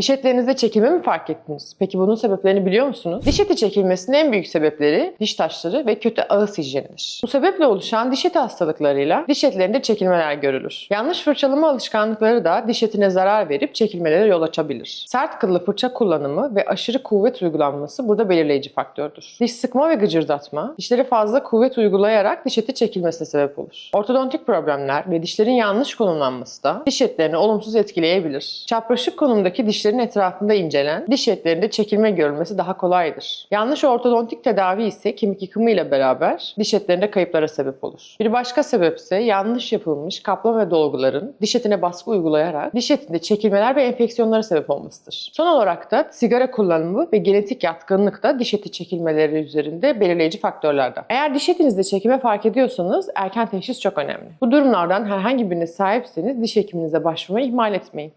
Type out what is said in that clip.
Diş etlerinizde çekilme mi fark ettiniz? Peki bunun sebeplerini biliyor musunuz? Diş eti çekilmesinin en büyük sebepleri diş taşları ve kötü ağız hijyenidir. Bu sebeple oluşan diş eti hastalıklarıyla diş etlerinde çekilmeler görülür. Yanlış fırçalama alışkanlıkları da diş etine zarar verip çekilmelere yol açabilir. Sert kıllı fırça kullanımı ve aşırı kuvvet uygulanması burada belirleyici faktördür. Diş sıkma ve gıcırdatma, dişlere fazla kuvvet uygulayarak diş eti çekilmesine sebep olur. Ortodontik problemler ve dişlerin yanlış konumlanması da diş etlerini olumsuz etkileyebilir. Çapraşık konumdaki dişlerin etrafında incelen, diş etlerinde çekilme görülmesi daha kolaydır. Yanlış ortodontik tedavi ise kemik yıkımı ile beraber diş etlerinde kayıplara sebep olur. Bir başka sebep ise yanlış yapılmış kaplama ve dolguların diş etine baskı uygulayarak diş etinde çekilmeler ve enfeksiyonlara sebep olmasıdır. Son olarak da sigara kullanımı ve genetik yatkınlık da diş eti çekilmeleri üzerinde belirleyici faktörlerden. Eğer diş etinizde çekilme fark ediyorsanız erken teşhis çok önemli. Bu durumlardan herhangi birine sahipseniz diş hekiminize başvurmayı ihmal etmeyin.